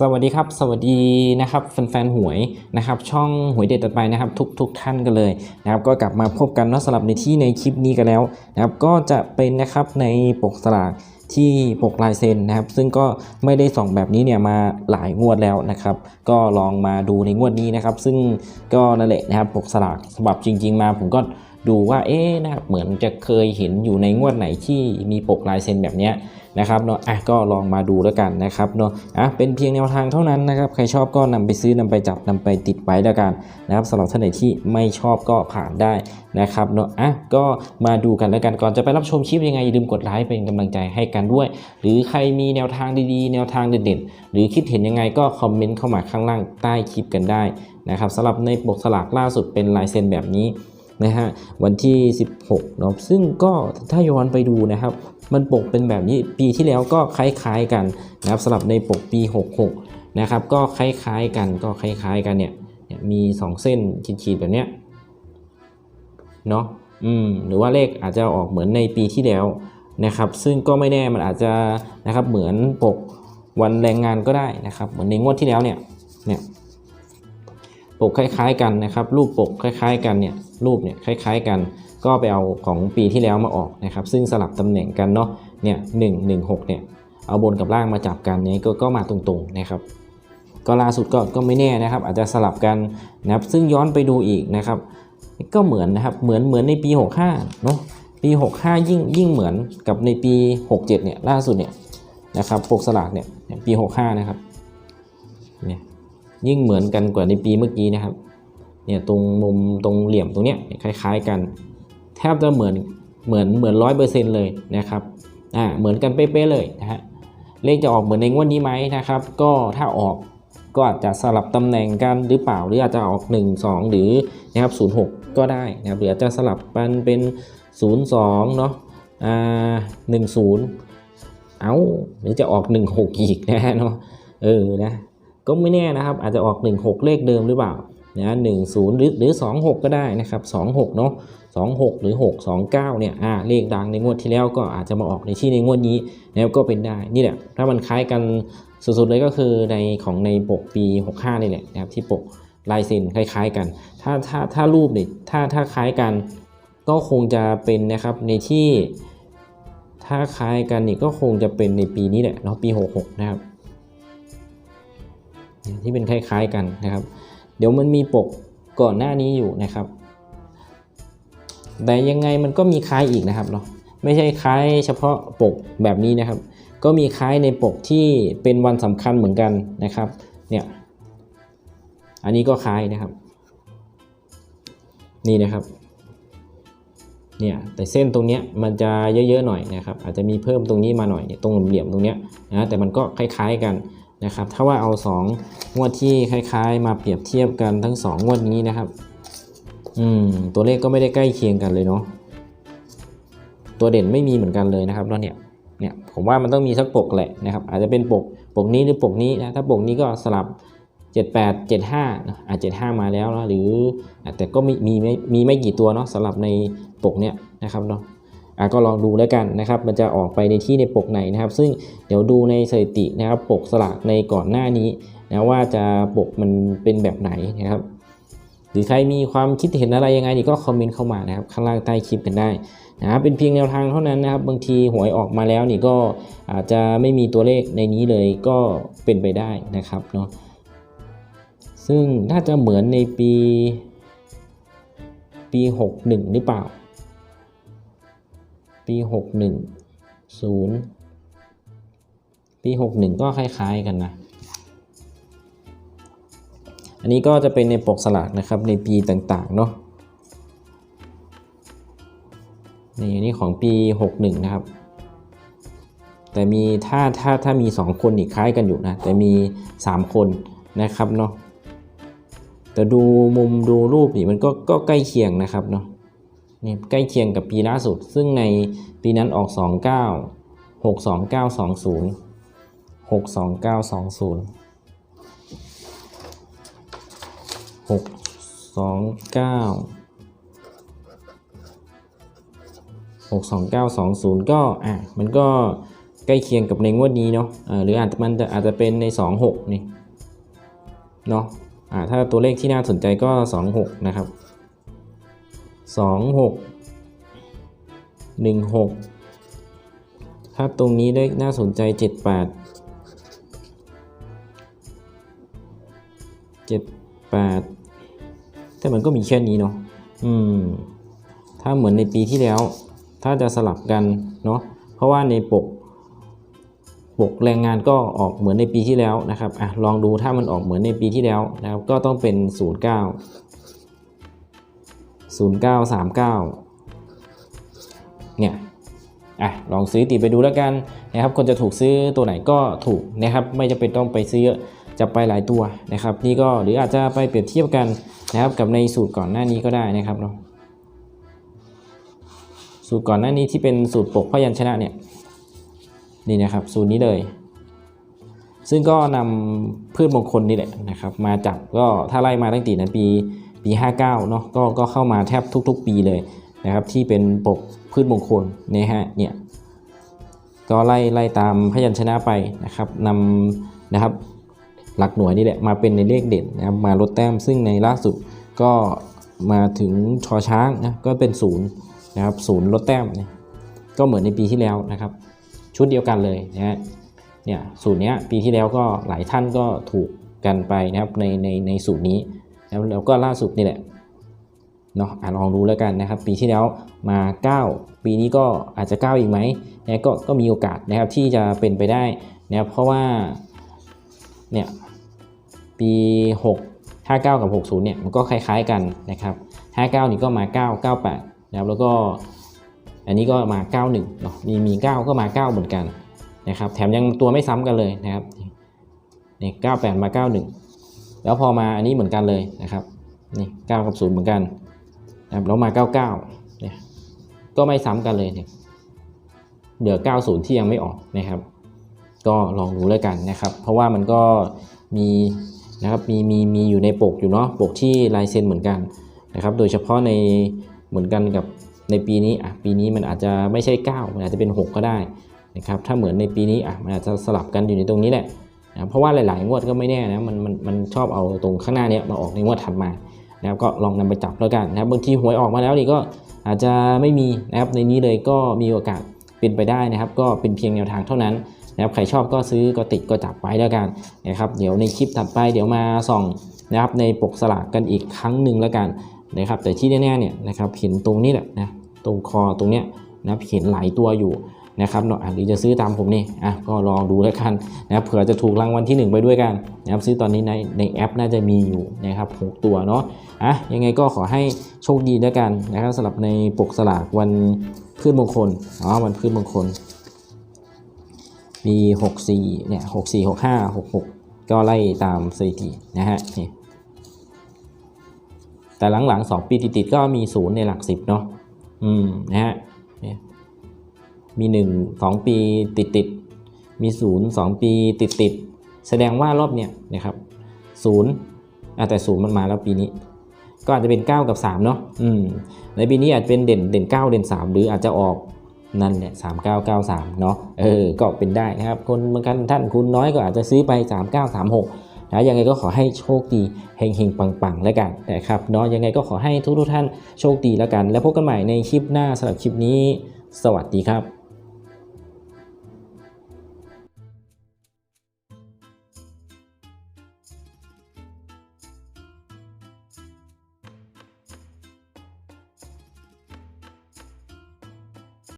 สวัสดีครับ สวัสดีนะครับแฟนๆหวยนะครับ ช่องหวยเด็ดตัดไปนะครับ ทุกทุกท่านกันเลยนะครับ ก็กลับมาพบกันเนาะสำหรับในที่ในคลิปนี้กันแล้วนะครับ ก็จะเป็นนะครับในปกสลากที่ปกลายเซ็นนะครับ ซึ่งก็ไม่ได้ส่องแบบนี้เนี่ยมาหลายงวดแล้วนะครับ ก็ลองมาดูในงวดนี้นะครับ ซึ่งก็นั่นแหละนะครับ ปกสลากฉบับจริง ๆ มาผมก็ดูว่าเอ๊ะนะครับเหมือนจะเคยเห็นอยู่ในงวดไหนที่มีปกลายเซ็นแบบเนี้ย นะครับเนาะอะก็ลองมาดูแล้วกันนะครับเนาะอะเป็นเพียงแนวทางเท่านั้นนะครับใครชอบก็นำไปซื้อนำไปจับนำไปติดไว้แล้วกันนะครับสำหรับท่านไหนที่ไม่ชอบก็ผ่านได้นะครับเนาะอะก็มาดูกันแล้วกันก่อนจะไปรับชมคลิปยังไงอย่าลืมกดไลค์เป็นกำลังใจให้กันด้วย หรือใครมีแนวทางดีๆ แนวทางเด่นๆ หรือคิดเห็นยังไงก็คอมเมนต์เข้ามาข้างล่างใต้คลิปกันได้นะครับสำหรับในปกสลากล่าสุดเป็นลายเซ็นแบบนี้นะฮะวันที่ 16เนาะซึ่งก็ถ้าย้อนไปดูนะครับ มันปกเป็นแบบนี้ปีที่แล้วก็คล้าย ๆกันนะครับสำหรับในปกปี 66 นะครับ ก็คล้ายๆกันก็คล้ายๆกันเนี่ยเนี่ยมี 2 เส้นขีดๆแบบเนี้ยเนาะอืมหรือว่าเลขอาจจะออกเหมือนในปีที่แล้วนะครับ ซึ่งก็ไม่แน่มันอาจจะนะครับเหมือนปกวันแรงงานก็ได้นะครับ เหมือนในงวดที่แล้วเนี่ยเนี่ยปกคล้ายๆกันนะครับ รูปปกคล้าย ๆ กันเนี่ยรูปเนี่ยคล้าย ๆกัน ก็ไปเอาของปีที่แล้วมาออกนะครับ ซึ่งสลับตำแหน่งกันเนาะเนี่ยหนึ่งหนึ่งหกเนี่ยเอาบนกับล่างมาจับกันเนี่ยก็ก็มาตรงๆนะครับ ก็ล่าสุดก็ก็ไม่แน่นะครับ อาจจะสลับกันนะครับ ซึ่งย้อนไปดูอีกนะครับ ก็เหมือนนะครับเหมือนเหมือนในปี 65เนาะปี 65 ยิ่งยิ่งเหมือนกับในปี 67เนี่ยล่าสุดเนี่ยนะครับปกสลากเนี่ยปี 65นะครับเนี่ยยิ่งเหมือนกันกว่าในปีเมื่อกี้นะครับเนี่ยตรงมุมตรงเหลี่ยมตรงเนี้ยคล้าย ๆ กัน แทบจะเหมือนเหมือนเหมือนร้อยเปอร์เซ็นต์เลยนะครับอ่าเหมือนกันเป๊ะๆเลยนะฮะเลขจะออกเหมือนในงวดนี้ไหมนะครับ ก็ถ้าออกก็อาจจะสลับตำแหน่งกันหรือเปล่าหรืออาจจะออก 1 2 หรือนะครับ06 ก็ได้นะครับหรืออาจจะสลับกันเป็น 02เนาะอ่า10 เอาหรือจะออก 16 อีกนะฮะเนาะเออนะก็ไม่แน่นะครับอาจจะออก 16 เลขเดิมหรือเปล่านะหนึ่งศูนย์หรือหรือสองหกก็ได้นะครับสองหกเนาะ สองหกหรือหกสองเก้าเนี่ยอ่าเลขดังในงวดที่แล้วก็อาจจะมาออกในที่ในงวดนี้แล้วก็เป็นได้นี่แหละถ้ามันคล้ายกันสุดๆเลยก็คือในของในปกปี 65 นี่แหละนะครับที่ปกลายเซ็นคล้าย ๆ กัน ถ้าถ้าถ้ารูปเนี่ยถ้าถ้าคล้ายกันก็คงจะเป็นนะครับในที่ถ้าคล้ายกันนี่ก็คงจะเป็นในปีนี้แหละเนาะปี 66 นะครับ ที่เป็นคล้ายๆกันนะครับ เดี๋ยวมันมีปกก่อนหน้านี้อยู่นะครับ แต่ยังไงมันก็มีคล้ายอีกนะครับเนาะไม่ใช่คล้ายเฉพาะปกแบบนี้นะครับ ก็มีคล้ายในปกที่เป็นวันสำคัญเหมือนกันนะครับเนี่ยอันนี้ก็คล้ายนะครับ นี่นะครับเนี่ยแต่เส้นตรงเนี้ยมันจะเยอะๆหน่อยนะครับ อาจจะมีเพิ่มตรงนี้มาหน่อยเนี่ยตรงเหลี่ยมตรงเนี้ยนะแต่มันก็คล้ายๆกันนะครับ ถ้าว่าเอา 2 งวดที่คล้าย ๆ มาเปรียบเทียบกันทั้ง 2 งวดนี้นะครับ อืม ตัวเลขก็ไม่ได้ใกล้เคียงกันเลยเนาะ ตัวเด่นไม่มีเหมือนกันเลยนะครับแล้วเนี่ย เนี่ย ผมว่ามันต้องมีสักปกแหละนะครับ อาจจะเป็นปก ปกนี้หรือปกนี้นะ ถ้าปกนี้ก็สลับ 78 75นะอาจ75 มาแล้วนะหรือ แต่ก็มีมีไม่มีไม่กี่ตัวเนาะสำหรับในปกเนี้ยนะครับเนาะอะก็ลองดูแล้วกันนะครับ มันจะออกไปในที่ในปกไหนนะครับ ซึ่งเดี๋ยวดูในสถิตินะครับ ปกสลากในก่อนหน้านี้นะว่าจะปกมันเป็นแบบไหนนะครับ หรือใครมีความคิดเห็นอะไรยังไงนี่ก็คอมเมนต์เข้ามานะครับข้างล่างใต้คลิปกันได้นะครับเป็นเพียงแนวทางเท่านั้นนะครับ บางทีหวยออกมาแล้วนี่ก็อาจจะไม่มีตัวเลขในนี้เลยก็เป็นไปได้นะครับเนาะซึ่งน่าจะเหมือนในปีปี 61 หรือเปล่า ปีหกหนึ่งศูนย์ปีหกหนึ่งก็คล้ายๆกันนะ อันนี้ก็จะเป็นในปกสลากนะครับในปีต่างๆเนาะนี่อันนี้ของปีหกหนึ่งนะครับ แต่มีถ้าถ้าถ้ามีสองคนอีกคล้ายกันอยู่นะ แต่มีสามคนนะครับเนาะแต่ดูมุมดูรูปนี่มันก็ก็ใกล้เคียงนะครับเนาะนี่ใกล้เคียงกับปีล่าสุด ซึ่งในปีนั้นออก 29 62920 62920 629 62920ก็อะมันก็ใกล้เคียงกับในงวดนี้เนาะเอ่อหรืออาจจะมันอาจจะเป็นใน26นี่เนาะอ่าถ้าตัวเลขที่น่าสนใจก็26นะครับ26 16ถ้าตรงนี้ได้น่าสนใจ78 78แต่มันก็มีแค่นี้เนาะอืม ถ้าเหมือนในปีที่แล้ว ถ้าจะสลับกันเนาะเพราะว่าในปก ปกแรงงานก็ออกเหมือนในปีที่แล้วนะครับอะลองดูถ้ามันออกเหมือนในปีที่แล้วนะครับ ก็ต้องเป็น 09 0939 เนี่ยอะลองซื้อติดไปดูแล้วกันนะครับ คนจะถูกซื้อตัวไหนก็ถูกนะครับ ไม่จำเป็นต้องไปซื้อเยอะ จะไปหลายตัวนะครับ นี่ก็หรืออาจจะไปเปรียบเทียบกันนะครับกับในสูตรก่อนหน้านี้ก็ได้นะครับเนาะสูตรก่อนหน้านี้ที่เป็นสูตรปกพยัญชนะเนี่ยนี่นะครับสูตรนี้เลย ซึ่งก็นำพืชมงคลนี่แหละนะครับ มาจับก็ถ้าไล่มาตั้งแต่ในปีปี 59เนาะก็ก็เข้ามาแทบทุก ๆ ปีเลยนะครับที่เป็นปกพืชมงคลเนี่ยฮะเนี่ยก็ไล่ไล่ตามพยัญชนะไปนะครับนำนะครับ หลักหน่วยนี่แหละมาเป็นในเลขเด่นนะครับมาลดแต้มซึ่งในล่าสุดก็มาถึงชอช้างนะก็เป็นศูนย์นะครับศูนย์ลดแต้มเนี่ยก็เหมือนในปีที่แล้วนะครับ ชุดเดียวกันเลยนะฮะเนี่ยสูตรเนี้ยปีที่แล้วก็หลายท่านก็ถูกกันไปนะครับในในในสูตรนี้แล้วแล้วก็ล่าสุดนี่แหละเนาะอะลองดูแล้วกันนะครับ ปีที่แล้วมา 9 ปีนี้ก็อาจจะ 9 อีกไหมนะก็ก็มีโอกาสนะครับที่จะเป็นไปได้นะครับเพราะว่าเนี่ย ปี 6 59 กับ 60 เนี่ยมันก็คล้ายๆกันนะครับ 59 นี่ก็มา 9 98 นะครับ แล้วก็อันนี้ก็มา 91เนาะมีมี 9 ก็มา 9 เหมือนกันนะครับ แถมยังตัวไม่ซ้ำกันเลยนะครับนี่98 มา 91 แล้วพอมาอันนี้เหมือนกันเลยนะครับนี่9กับ0เหมือนกันนะครับแล้วมา 99เนี่ยก็ไม่ซ้ำกันเลยเนี่ยเหลือ 90 ที่ยังไม่ออกนะครับ ก็ลองดูแล้วกันนะครับ เพราะว่ามันก็มี นะครับมีมีมีอยู่ในปกอยู่เนาะปกที่ลายเซ็นเหมือนกันนะครับ โดยเฉพาะในเหมือนกันกับในปีนี้อะปีนี้มันอาจจะไม่ใช่ 9 มันอาจจะเป็น 6 ก็ได้นะครับถ้าเหมือนในปีนี้อะมันอาจจะสลับกันอยู่ในตรงนี้แหละนะเพราะว่าหลาย ๆ งวดก็ไม่แน่นะมันมันมันชอบเอาตรงข้างหน้าเนี้ยมาออกในงวดถัดมานะครับก็ลองนำไปจับแล้วกันนะครับบางทีหวยออกมาแล้วนี่ก็อาจจะไม่มีนะครับในนี้เลยก็มีโอกาสเป็นไปได้นะครับ ก็เป็นเพียงแนวทางเท่านั้น นะครับใครชอบก็ซื้อก็ติดก็จับไว้แล้วกันนะครับเดี๋ยวในคลิปถัดไปเดี๋ยวมาส่องนะครับในปกสลากกันอีกครั้งหนึ่งแล้วกันนะครับแต่ที่แน่ๆเนี่ยนะครับเห็นตรงนี้แหละนะตรงคอตรงเนี้ยนะเห็นหลายตัวอยู่นะครับเนาะหรือจะซื้อตามผมนี่อะก็ลองดูแล้วกันนะครับเผื่อจะถูกรางวัลที่ 1 ไปด้วยกันนะครับซื้อตอนนี้ในในแอปน่าจะมีอยู่นะครับหกตัวเนาะอะยังไงก็ขอให้โชคดีแล้วกันนะครับสำหรับในปกสลากวันพืชมงคลอ๋อวันพืชมงคล มี64เนี่ย64 65 66ก็ไล่ตามสถิตินะฮะนี่แต่หลังๆ2ปีติดๆก็มีศูนย์ในหลัก10เนาะอืมนะฮะนี่มี1 2ปีติดๆมีศูนย์2ปีติดๆแสดงว่ารอบเนี้ยนะครับศูนย์อะแต่ศูนย์มันมาแล้วปีนี้ ก็อาจจะเป็น 9 กับ3เนาะอืมในปีนี้อาจจะเป็นเด่นเด่น 9 เด่น 3 หรืออาจจะออก นั่นแหละ3993เนาะเออก็เป็นได้นะครับ คนบางท่านท่านคุณน้อยก็อาจจะซื้อไป 3936นะยังไงก็ขอให้โชคดีเฮงๆปังๆแล้วกันนะครับเนาะยังไงก็ขอให้ทุกๆท่านโชคดีแล้วกัน แล้วพบกันใหม่ในคลิปหน้าสำหรับคลิปนี้ สวัสดีครับ